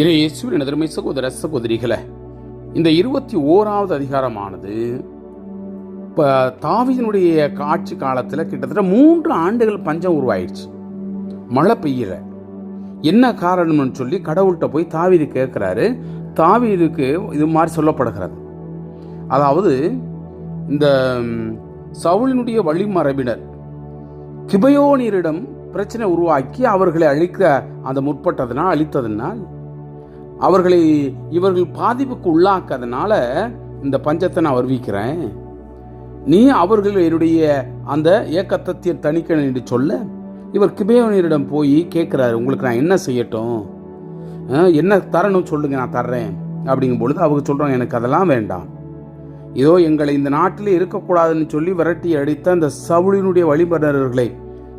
இறை இயேசுவின் எதிர்மை சகோதர சகோதரிகளை இந்த இருபத்தி ஓராவது அதிகாரமானது இப்போ தாவீதினுடைய காட்சி காலத்தில் கிட்டத்தட்ட மூன்று ஆண்டுகள் பஞ்சம் உருவாயிடுச்சு. மழை பெய்யல. என்ன காரணம்னு சொல்லி கடவுள்கிட்ட போய் தாவீது கேட்குறாரு தாவீதுக்கு இது மாதிரி சொல்லப்படுகிறது. அதாவது இந்த சவுளினுடைய சவுலினுடைய வழிமரபினர் கிபயோனியரிடம் பிரச்சனை உருவாக்கி அவர்களை அழிக்க அந்த முற்பட்டதுனால் அழித்ததுனால் அவர்களை இவர்கள் பாதிப்புக்கு உள்ளாக்காதனால இந்த பஞ்சத்தை நான் வருவிக்கிறேன். நீ அவர்கள் என்னுடைய அந்த ஏக்கத்தத்தை தணிக்கணும் என்று சொல்ல இவர் கிபேயோனியரிடம் போய் கேட்குறாரு உங்களுக்கு நான் என்ன செய்யட்டும்? என்ன தரணும் சொல்லுங்க நான் தர்றேன். அப்படிங்கும் பொழுது அவங்க சொல்கிறாங்க எனக்கு அதெல்லாம் வேண்டாம். இதோ எங்களை இந்த நாட்டில் இருக்கக்கூடாதுன்னு சொல்லி விரட்டி அடித்த அந்த சவுளினுடைய வழிபடர்களை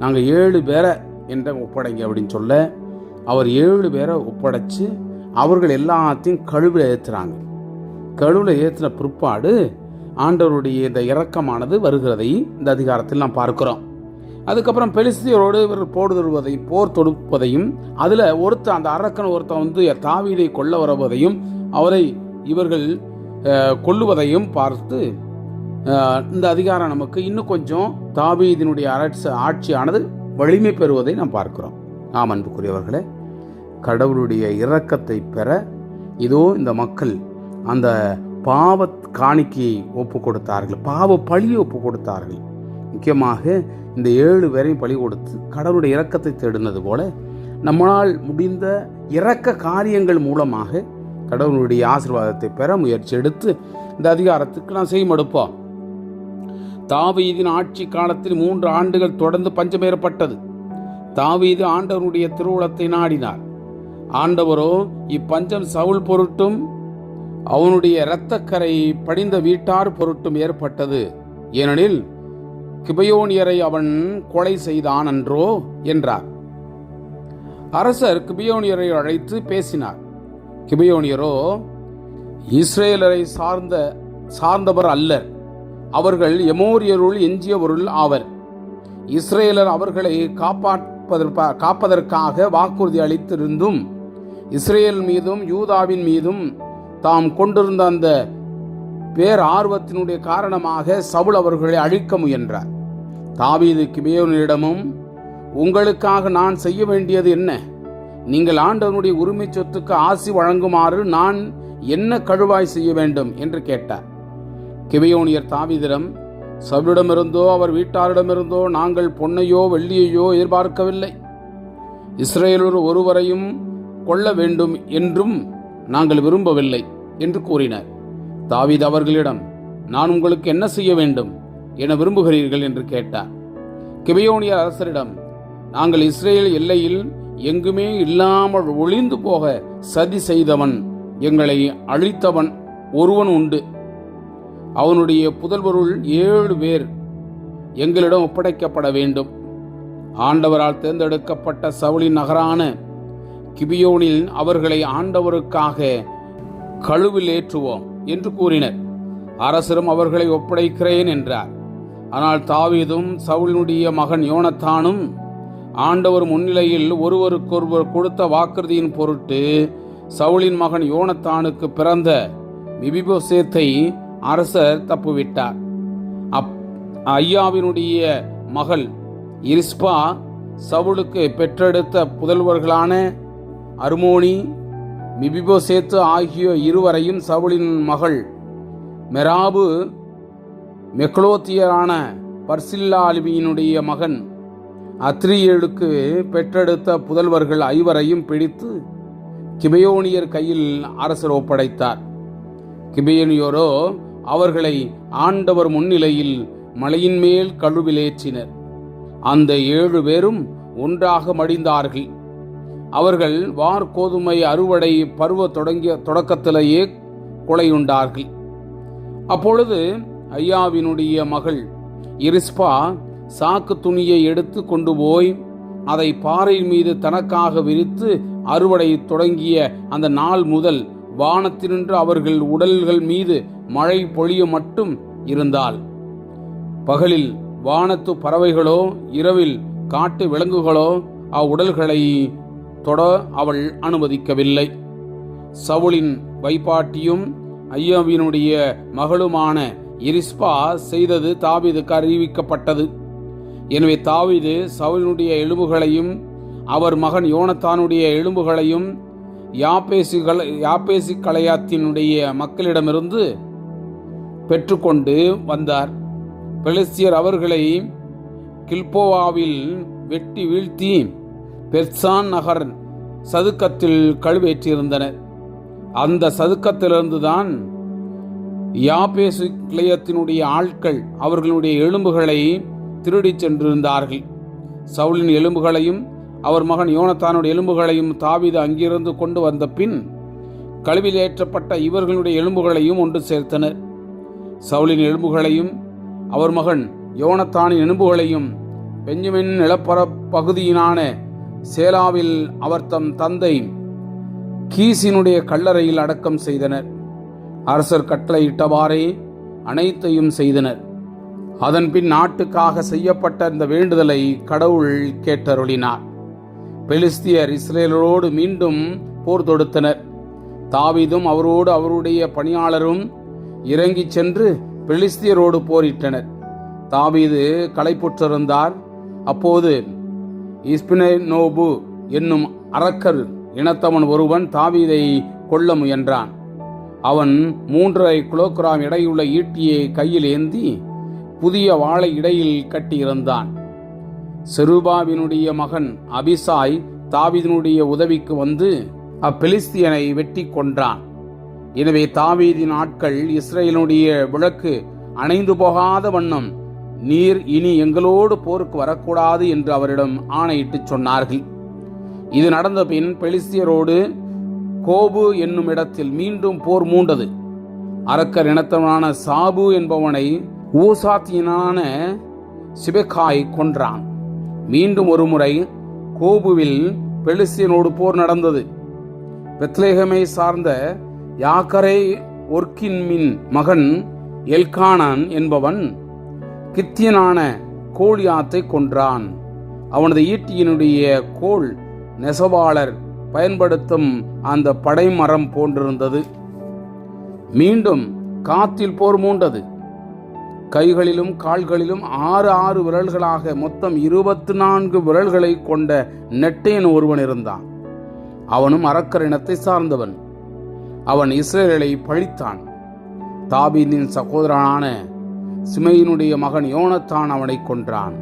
நாங்கள் ஏழு பேரை என்ற ஒப்படைங்க அப்படின்னு சொல்ல அவர் ஏழு பேரை ஒப்படைச்சு அவர்கள் எல்லாத்தையும் கழுவில் ஏற்றுறாங்க கழுவில் ஏற்றின பிற்பாடு ஆண்டவருடைய இந்த இரக்கமானது வருகிறதை இந்த அதிகாரத்தில் நாம் பார்க்கிறோம். அதுக்கப்புறம் பெலிஸ்தியரோடு இவர் போர் தொடுவதையும் போர் தொடுப்பதையும் அதில் ஒருத்தன் அந்த அரக்கன் ஒருத்தன் வந்து தாவீதை கொல்ல வருவதையும் அவரை இவர்கள் கொல்லுவதையும் பார்த்து இந்த அதிகாரம் நமக்கு இன்னும் கொஞ்சம் தாவீதினுடைய அரசு ஆட்சியானது வலிமை பெறுவதை நாம் பார்க்கிறோம். ஆம் அன்புக்குரியவர்களே. கடவுளுடைய இரக்கத்தை பெற இதோ இந்த மக்கள் அந்த பாவ காணிக்கையை ஒப்பு கொடுத்தார்கள் பாவ பழியை ஒப்பு கொடுத்தார்கள் முக்கியமாக இந்த ஏழு பேரையும் பழி கொடுத்து கடவுளுடைய இரக்கத்தை தேடினது போல நம்மளால் முடிந்த இரக்க காரியங்கள் மூலமாக கடவுளுடைய ஆசீர்வாதத்தை பெற முயற்சி எடுத்து இந்த அதிகாரத்துக்கு நான் செய்மடுப்போம் தாவீதின் ஆட்சி காலத்தில் மூன்று ஆண்டுகள் தொடர்ந்து பஞ்சமேறப்பட்டது. தாவீது ஆண்டவருடைய திருவுளத்தை நாடினார். ஆண்டவரோ இப்பஞ்சம் சவுல் பொருட்டும் அவனுடைய இரத்தக்கரை படிந்த வீட்டார் பொருட்டும் ஏற்பட்டது. ஏனெனில் கிபயோனியரை அவன் கொலை செய்தான் என்றோ என்றார். அரசர் கிபியோனியரை அழைத்து பேசினார். கிபியோனியரோ இஸ்ரேலரை சார்ந்த சார்ந்தவர் அல்லர். அவர்கள் எமோரியருள் எஞ்சியவருள் ஆவர். இஸ்ரேலர் அவர்களை காப்பாற்பதற்கா காப்பதற்காக வாக்குறுதி அளித்திருந்தும் இஸ்ரேல் மீதும் யூதாவின் மீதும் தாம் கொண்டிருந்த அந்த பேர் ஆர்வத்தினுடைய காரணமாக சவுல் அவர்களை அழிக்க முயன்றார். தாவீது கிபியோனிடமும் உங்களுக்காக நான் செய்ய வேண்டியது என்ன? நீங்கள் ஆண்டவனுடைய உரிமை சொத்துக்கு ஆசி வழங்குமாறு நான் என்ன கழுவாய் செய்ய வேண்டும்? என்று கேட்டார். கிபியோனியர் தாவீதிடம் சவுலிடமிருந்தோ அவர் வீட்டாரிடமிருந்தோ நாங்கள் பொன்னையோ வெள்ளியையோ எதிர்பார்க்கவில்லை. இஸ்ரேலூர் ஒருவரையும் கொள்ள வேண்டும் என்றும் நாங்கள் விரும்பவில்லை என்று கூறினர். தாவீத் அவர்களிடம் நான் உங்களுக்கு என்ன செய்ய வேண்டும் என விரும்புகிறீர்கள்? என்று கேட்டார். கிபியோனிய அரசரிடம் நாங்கள் இஸ்ரேல் எல்லையில் எங்குமே இல்லாமல் ஒளிந்து போக சதி செய்தவன் எங்களை அழித்தவன் ஒருவன் உண்டு. அவனுடைய புதல்வருள் ஏழு பேர் எங்களிடம் ஒப்படைக்கப்பட வேண்டும். ஆண்டவரால் தேர்ந்தெடுக்கப்பட்ட சவுளின் நகரான கிபியோனில் அவர்களை ஆண்டவருக்காக கழுவில் ஏற்றுவோம் என்று கூறினர். அரசரும் அவர்களை ஒப்படைக்கிறேன் என்றார். ஆனால் தாவீதும் சவுலினுடைய மகன் யோனத்தானும் ஆண்டவர் முன்னிலையில் ஒருவருக்கொருவர் கொடுத்த வாக்குறுதியின் பொருட்டு சவுலின் மகன் யோனத்தானுக்கு பிறந்த விபிபோசேத்தை அரசர் தப்புவிட்டார். அப் ஐயாவினுடைய மகள் இரிஸ்பா சவுலுக்கு பெற்றெடுத்த புதல்வர்களான அருமோனி மிபிபோசேத்து ஆகிய இருவரையும் சவுலின் மகள் மெராபு மெக்லோத்தியரான பர்சில்லா அலிபியினுடைய மகன் அத்ரியலுக்கு பெற்றெடுத்த புதல்வர்கள் ஐவரையும் பிடித்து கிபயோனியர் கையில் அரசர் ஒப்படைத்தார். கிபேனியோரோ அவர்களை ஆண்டவர் முன்னிலையில் மலையின் மேல் கழுவிலேற்றினர். அந்த ஏழு பேரும் ஒன்றாக மடிந்தார்கள். அவர்கள் வார் கோதுமை அறுவடை பருவ தொடங்கிய தொடக்கத்திலேயே கொலையுண்டார்கள். அப்பொழுது ஐயாவினுடைய மகள் இரிஸ்பா சாக்கு துணியை எடுத்து கொண்டு போய் அதை பாறை மீது தனக்காக விரித்து அறுவடை தொடங்கிய அந்த நாள் முதல் வானத்தினின்று அவர்கள் உடல்கள் மீது மழை பொழிய மட்டும் இருந்தால் பகலில் வானத்து பறவைகளோ இரவில் காட்டு விலங்குகளோ அவ்வுடல்களை தொட அவள் அனுமதிக்கவில்லை. சவுளின் வைப்பாட்டியும் ஐயாவினுடைய மகளுமான இரிஸ்பா செய்தது தாவிதுக்கு அறிவிக்கப்பட்டது. எனவே தாவீது சவுலினுடைய எலும்புகளையும் அவர் மகன் யோனத்தானுடைய எலும்புகளையும் யாப்பேசிகள் யாப்பேசி கலையாத்தினுடைய மக்களிடமிருந்து பெற்றுக்கொண்டு வந்தார். பெலிஸ்தியர் அவர்களை கில்போவாவில் வெட்டி வீழ்த்தி பெர்சான் நகர் சதுக்கத்தில் கழுவேற்றியிருந்தனர் அந்த சதுக்கத்திலிருந்துதான் யாபேசு கிளையத்தினுடைய ஆட்கள் அவர்களுடைய எலும்புகளை திருடிச் சென்றிருந்தார்கள். சவுலின் எலும்புகளையும் அவர் மகன் யோனத்தானுடைய எலும்புகளையும் தாவித அங்கிருந்து கொண்டு வந்த பின் கழுவில் ஏற்றப்பட்ட இவர்களுடைய எலும்புகளையும் ஒன்று சேர்த்தனர். சவுலின் எலும்புகளையும் அவர் மகன் யோனத்தானின் எலும்புகளையும் பெஞ்சமின் நிலப்பர பகுதியினான சேலாவில் அவர் தம் தந்தை கீசினுடைய கல்லறையில் அடக்கம் செய்தனர். அரசர் கட்டளையிட்டவாறே அனைத்தையும் செய்தனர். அதன்பின் நாட்டுக்காக செய்யப்பட்ட இந்த வேண்டுதலை கடவுள் கேட்டருளினார். பெலிஸ்தியர் இஸ்ரேலரோடு மீண்டும் போர் தொடுத்தனர். தாவிதும் அவரோடு அவருடைய பணியாளரும் இறங்கிச் சென்று பெலிஸ்தியரோடு போரிட்டனர். தாவீது களைப்புற்றிருந்தார். அப்போது இஸ்பினோபு என்னும் அரக்கர் இனத்தவன் ஒருவன் தாவீதை கொல்ல முயன்றான். அவன் மூன்றரை கிலோகிராம் எடையுள்ள ஈட்டியை கையில் ஏந்தி புதிய வாழை இடையில் கட்டியிருந்தான். செருபாவினுடைய மகன் அபிசாய் தாவீதினுடைய உதவிக்கு வந்து அப்பெலிஸ்தியனை வெட்டி கொன்றான். எனவே தாவீதின் ஆட்கள் இஸ்ரேலினுடைய விளக்கு அணைந்து போகாத வண்ணம் நீர் இனி எங்களோடு போருக்கு வரக்கூடாது என்று அவரிடம் ஆணையிட்டு சொன்னார்கள். இது நடந்த பின் பெலிஸ்தியரோடு கோபு என்னும் இடத்தில் மீண்டும் போர் மூண்டது. அரக்கர் இனத்தவனான சாபு என்பவனை ஊசாத்தியனான சிபெக்காய் கொன்றான். மீண்டும் ஒரு முறை கோபுவில் பெலிஸ்தியனோடு போர் நடந்தது. பெத்லேகமை சார்ந்த யாக்கரை ஒர்க்கின்மின் மகன் எல்கானான் என்பவன் கித்தியனான கோழியாத்தை கொன்றான். அவனது ஈட்டியினுடைய கோல் நெசவாளர் பயன்படுத்தும் அந்த படைமரம் போன்றிருந்தது. மீண்டும் காத்தில் போர் மூண்டது. கைகளிலும் கால்களிலும் ஆறு ஆறு விரல்களாக மொத்தம் இருபத்தி நான்கு விரல்களை கொண்ட நெட்டையன் ஒருவன் இருந்தான். அவனும் அரக்கர் இனத்தை சார்ந்தவன். அவன் இஸ்ரேலை பழித்தான். தாபீனின் சகோதரனான சிமையினுடைய மகன் யோனத்தான் அவனை கொன்றான்.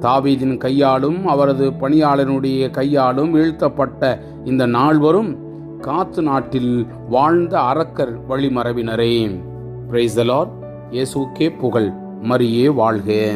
தாவீதின் கையாலும் அவரது பணியாளனுடைய கையாலும் வீழ்த்தப்பட்ட இந்த நால்வரும் காத்து நாட்டில் வாழ்ந்த அரக்கர் வழிமரபினரே. பிரைசலார் இயேசுக்கே புகழ். மரியே வாழ்க.